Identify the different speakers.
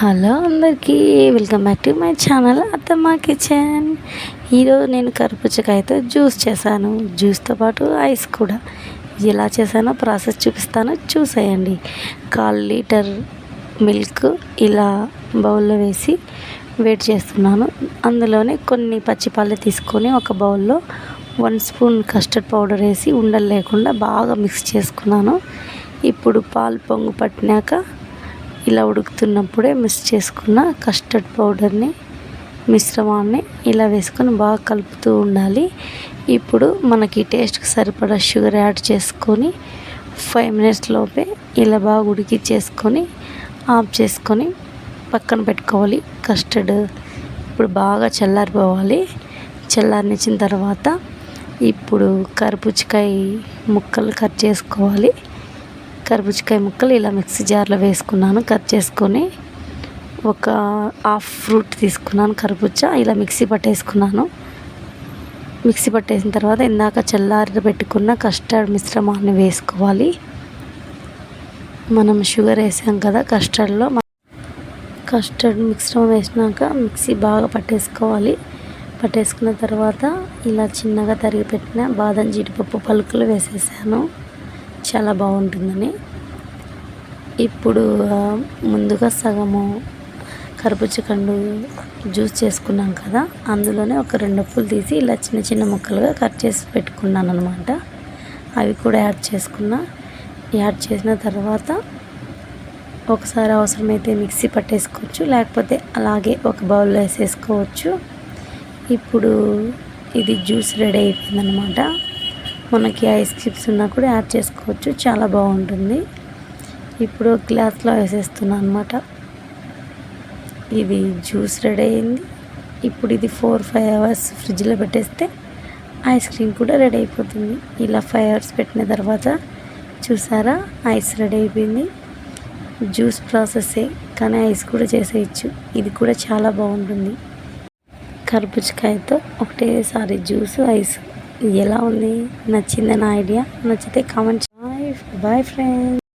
Speaker 1: Hello అందరికీ welcome back to my channel Attamma kitchen. ఈరోజు నేను కరుపుచ్చకాయతో జ్యూస్ చేశాను. జ్యూస్తో పాటు ఐస్ కూడా. ఎలా చేశానో ప్రాసెస్ చూపిస్తాను. చూసేయండి. కాల్ లీటర్ మిల్క్ ఇలా బౌల్లో వేసి వేడి చేస్తున్నాను. అందులోనే కొన్ని పచ్చిపాలు తీసుకొని ఒక బౌల్లో వన్ స్పూన్ కస్టర్డ్ పౌడర్ వేసి ఉండలు లేకుండా బాగా మిక్స్ చేసుకున్నాను. ఇప్పుడు పాలు పొంగు పట్టినాక ఇలా ఉడుకుతున్నప్పుడే మిక్స్ చేసుకున్న కస్టర్డ్ పౌడర్ని మిశ్రమాన్ని ఇలా వేసుకొని బాగా కలుపుతూ ఉండాలి. ఇప్పుడు మనకి టేస్ట్కి సరిపడా షుగర్ యాడ్ చేసుకొని ఫైవ్ మినిట్స్ లోపే ఇలా బాగా ఉడికి చేసుకొని ఆఫ్ చేసుకొని పక్కన పెట్టుకోవాలి కస్టర్డ్ ఇప్పుడు బాగా చల్లారిపోవాలి. చల్లారినిచ్చిన తర్వాత ఇప్పుడు కర్బూజకాయ ముక్కలు కట్ చేసుకోవాలి. కర్బూజకాయ ముక్కలు ఇలా మిక్సీ జార్లో వేసుకున్నాను. కట్ చేసుకొని ఒక హాఫ్ ఫ్రూట్ తీసుకున్నాను కర్బూజా. ఇలా మిక్సీ పట్టేసుకున్నాను. మిక్సీ పట్టేసిన తర్వాత ఇందాక చల్లారి పెట్టుకున్న కస్టర్డ్ మిశ్రమాన్ని వేసుకోవాలి. మనం షుగర్ వేసాం కదా కస్టర్డ్లో కస్టర్డ్ మిశ్రమం వేసినాక మిక్సీ బాగా పట్టేసుకోవాలి. పట్టేసుకున్న తర్వాత ఇలా చిన్నగా తరిగి పెట్టిన బాదం జీడిపప్పు పలుకులు వేసేసాను. చాలా బాగుంటుందని. ఇప్పుడు ముందుగా సగము కర్బూజకండు జ్యూస్ చేసుకున్నాం కదా అందులోనే ఒక రెండు అప్పులు తీసి ఇలా చిన్న చిన్న ముక్కలుగా కట్ చేసి పెట్టుకున్నాను అనమాట అవి కూడా యాడ్ చేసుకున్నా. యాడ్ చేసిన తర్వాత ఒకసారి అవసరమైతే మిక్సీ పట్టేసుకోవచ్చు లేకపోతే అలాగే ఒక బౌల్లో వేసేసుకోవచ్చు. ఇప్పుడు ఇది జ్యూస్ రెడీ అయిపోయిందనమాట మనకి ఐస్ క్యూబ్స్ ఉన్నా కూడా యాడ్ చేసుకోవచ్చు. చాలా బాగుంటుంది. ఇప్పుడు గ్లాస్లో వేసేస్తున్నాను అనమాట ఇది జ్యూస్ రెడీ అయింది. ఇప్పుడు ఇది ఫోర్ ఫైవ్ అవర్స్ ఫ్రిడ్జ్లో పెట్టేస్తే ఐస్ క్రీమ్ కూడా రెడీ అయిపోతుంది. ఇలా ఫైవ్ అవర్స్ పెట్టిన తర్వాత చూసారా? ఐస్ రెడీ అయిపోయింది. జ్యూస్ ప్రాసెస్సే కానీ ఐస్ కూడా చేసేయచ్చు. ఇది కూడా చాలా బాగుంటుంది. కర్బూజకాయతో ఒకటేసారి జ్యూస్ ఐస్ ఎలా ఉంది? నచ్చింది నా ఐడియా? నచ్చితే కామెంట్ బాయ్ బాయ్ ఫ్రెండ్స్